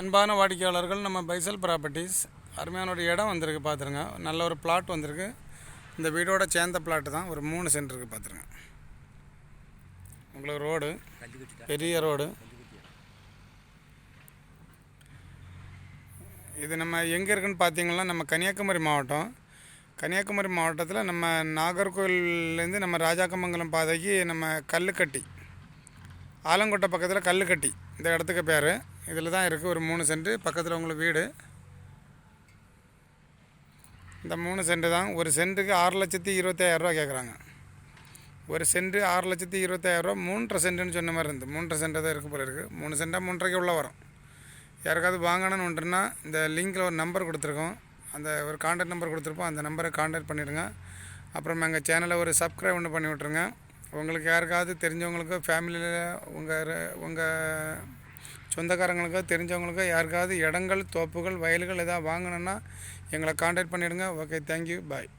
அன்பான வாடிக்கையாளர்கள் நம்ம பைசல் ப்ராப்பர்ட்டிஸ். அருமையான ஒரு இடம் வந்திருக்கு பார்த்துருங்க நல்ல ஒரு பிளாட் வந்திருக்கு. இந்த வீடோட சேர்ந்த பிளாட்டு தான் ஒரு மூணு சென்ட் இருக்குது பார்த்துருங்க உங்களுக்கு ரோடு பெரிய ரோடு இது நம்ம எங்கே இருக்குன்னு பார்த்தீங்கன்னா நம்ம கன்னியாகுமரி மாவட்டம். கன்னியாகுமரி மாவட்டத்தில் நம்ம நாகர்கோவில்லேருந்து நம்ம ராஜாக்கமங்கலம் பாதைக்கு நம்ம கல்லுக்கட்டி. ஆலங்கோட்டை பக்கத்தில் கல்லுக்கட்டி இந்த இடத்துக்கு பேர். இதில் தான் இருக்குது ஒரு மூணு சென்ட் பக்கத்தில் உங்களுக்கு வீடு. இந்த மூணு சென்ட் தான். ஒரு சென்ட்டுக்கு ஆறு லட்சத்தி இருபத்தாயிரரூவா கேட்குறாங்க. ஒரு சென்ட்டு ஆறு லட்சத்தி இருபத்தாயிரரூவா மூன்றரை சென்ட்டுன்னு சொன்ன மாதிரி இருந்து. மூன்றரை சென்ட்டு தான் இருக்குது போல இருக்குது மூணு சென்ட்டாக மூன்றரைக்கு உள்ளே வரும். யாருக்காவது வாங்கணும்னு ஒன்றுனா இந்த லிங்கில் ஒரு நம்பர் கொடுத்துருக்கோம். அந்த ஒரு காண்டாக்ட் நம்பர் கொடுத்துருப்போம். அந்த நம்பரை காண்டாக்ட் பண்ணிவிடுங்க அப்புறம் எங்கள் சேனலை ஒரு சப்ஸ்கிரைப் ஒன்று பண்ணி விட்ருங்க உங்களுக்கு யாருக்காவது தெரிஞ்சவங்களுக்கு ஃபேமிலியில் உங்கள் உங்கள் சொந்தக்காரங்களுக்கோ தெரிஞ்சவங்களுக்கோ யாருக்காவது இடங்கள் தோப்புகள் வயல்கள் எதாவது வாங்கணுன்னா எங்களை காண்டாக்ட் பண்ணிவிடுங்க ஓகே தேங்க்யூ பாய்